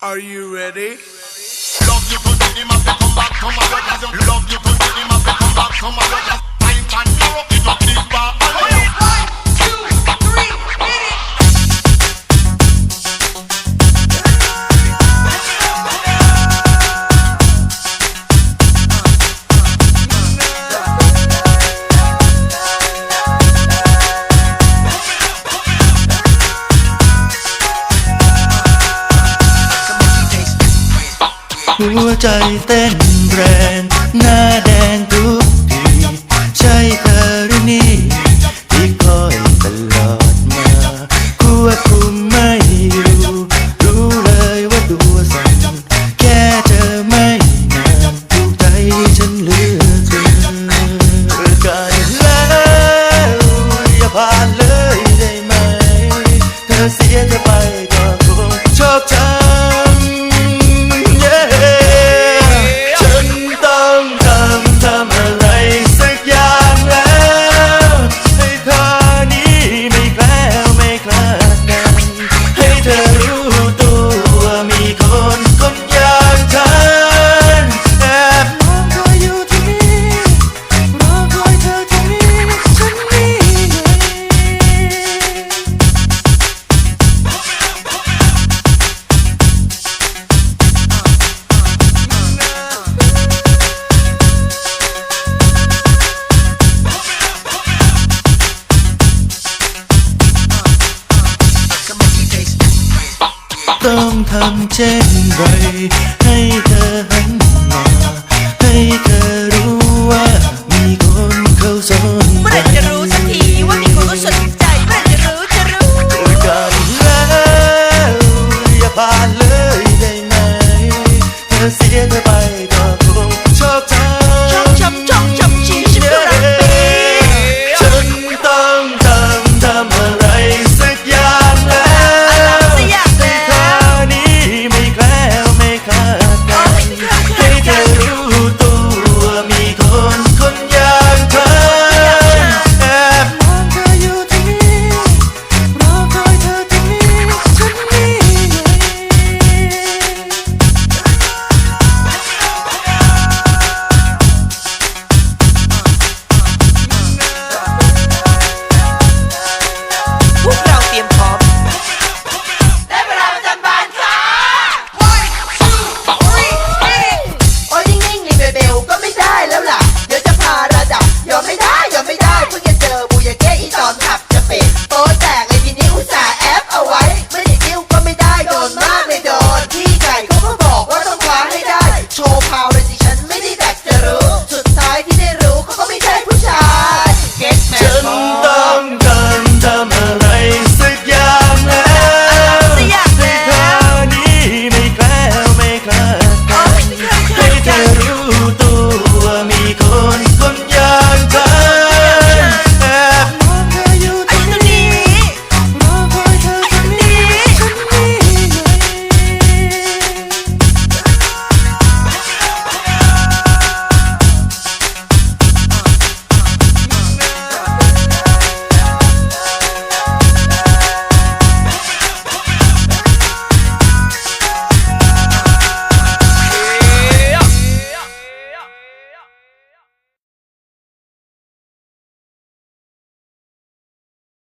Are you ready? Love you to the map, come back, come back. Love you to the map, come back, come back. Time can หัวใจเต้นแรง หน้าแดงทุกทีใช่เธอหรือนี่ที่คอยตลอดมาควบคุมไม่อยู่รู้เลยว่าตัวสั่นแค่เธอไม่นานถูกใจฉันเหลือเกินกันแล้วอย่าผ่านเลยได้ไหม เธอเสียเธอไปก็คงชอบช้ำ ต้องทำเช่นไร ให้เธอหันมา ให้เธอ